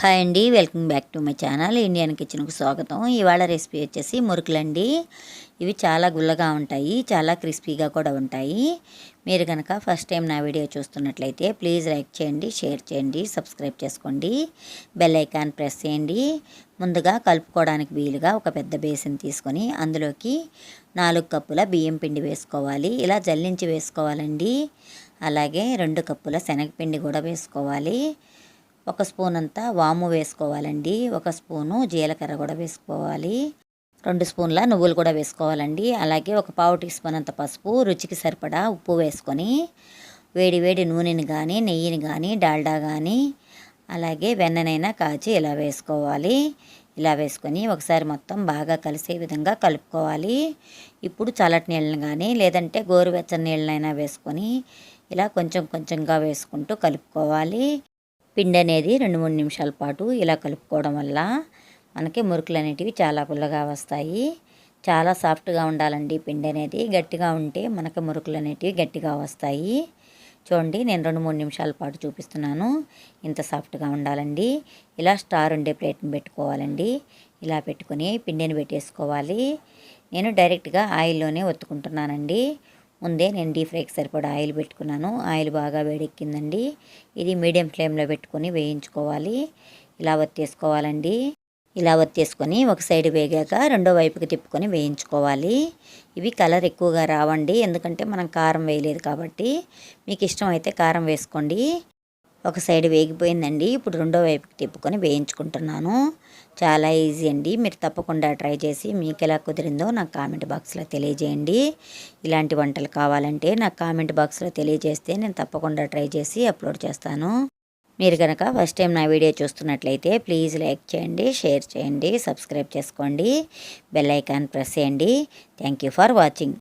Hi అండి welcome back to my channel Indian కిచెన్కు స్వాగతం. ఇవాళ రెసిపీ వచ్చేసి మురుకులండి. ఇవి చాలా గుల్లగా ఉంటాయి చాలా క్రిస్పీగా కూడా ఉంటాయి. మీరు కనుక ఫస్ట్ టైం నా వీడియో చూస్తున్నట్లయితే ప్లీజ్ లైక్ చేయండి షేర్ చేయండి సబ్స్క్రైబ్ చేసుకోండి బెల్ ఐకాన్ ప్రెస్ చేయండి. ముందుగా కలుపుకోవడానికి వీలుగా ఒక పెద్ద బేసిన్ తీసుకొని అందులోకి నాలుగు కప్పుల బియ్యం పిండి వేసుకోవాలి. ఇలా జల్లించి వేసుకోవాలండి. అలాగే రెండు కప్పుల శనగపిండి కూడా వేసుకోవాలి. ఒక స్పూన్ అంతా వాము వేసుకోవాలండి. ఒక స్పూను జీలకర్ర కూడా వేసుకోవాలి. రెండు స్పూన్ల నువ్వులు కూడా వేసుకోవాలండి. అలాగే ఒక పావు టీ స్పూన్ అంత పసుపు రుచికి సరిపడా ఉప్పు వేసుకొని వేడి వేడి నూనెని కానీ నెయ్యిని కానీ డాల్డా కానీ అలాగే వెన్ననైనా కాచి ఇలా వేసుకోవాలి. ఇలా వేసుకొని ఒకసారి మొత్తం బాగా కలిసే విధంగా కలుపుకోవాలి. ఇప్పుడు చల్లటి నీళ్ళని కానీ లేదంటే గోరువెచ్చని నీళ్ళనైనా వేసుకొని ఇలా కొంచెం కొంచెంగా వేసుకుంటూ కలుపుకోవాలి. పిండి అనేది రెండు మూడు నిమిషాల పాటు ఇలా కలుపుకోవడం వల్ల మనకి మురుకులు అనేటివి చాలా పుల్లగా వస్తాయి. చాలా సాఫ్ట్గా ఉండాలండి పిండి అనేది గట్టిగా ఉంటే మనకి మురుకులు అనేటివి గట్టిగా వస్తాయి. చూడండి నేను రెండు మూడు నిమిషాల పాటు చూపిస్తున్నాను. ఇంత సాఫ్ట్గా ఉండాలండి. ఇలా స్టార్ ఉండే ప్లేట్ని పెట్టుకోవాలండి. ఇలా పెట్టుకొని పిండిని పెట్టేసుకోవాలి. నేను డైరెక్ట్గా ఆయిల్లోనే ఒత్తుకుంటున్నానండి. ముందే నేను డీప్ ఫ్రైకి సరిపడా ఆయిల్ పెట్టుకున్నాను. ఆయిల్ బాగా వేడెక్కిందండి. ఇది మీడియం ఫ్లేమ్లో పెట్టుకొని వేయించుకోవాలి. ఇలా వత్తేసుకోవాలండి. ఇలా వత్తేసుకొని ఒక సైడ్ వేగాక రెండో వైపుకి తిప్పుకొని వేయించుకోవాలి. ఇవి కలర్ ఎక్కువగా రావండి. ఎందుకంటే మనం కారం వేయలేదు కాబట్టి. మీకు ఇష్టం అయితే కారం వేసుకోండి. ఒక సైడ్ వేగిపోయిందండి. ఇప్పుడు రెండో వైపుకి తిప్పుకొని వేయించుకుంటున్నాను. చాలా ఈజీ అండి. మీరు తప్పకుండా ట్రై చేసి మీకు ఎలా కుదిరిందో నాకు కామెంట్ బాక్స్లో తెలియజేయండి. ఇలాంటి వంటలు కావాలంటే నాకు కామెంట్ బాక్స్లో తెలియజేస్తే నేను తప్పకుండా ట్రై చేసి అప్లోడ్ చేస్తాను. మీరు కనుక ఫస్ట్ టైం నా వీడియో చూస్తున్నట్లయితే ప్లీజ్ లైక్ చేయండి షేర్ చేయండి సబ్స్క్రైబ్ చేసుకోండి బెల్ ఐకాన్ ప్రెస్ చేయండి. Thank you for watching.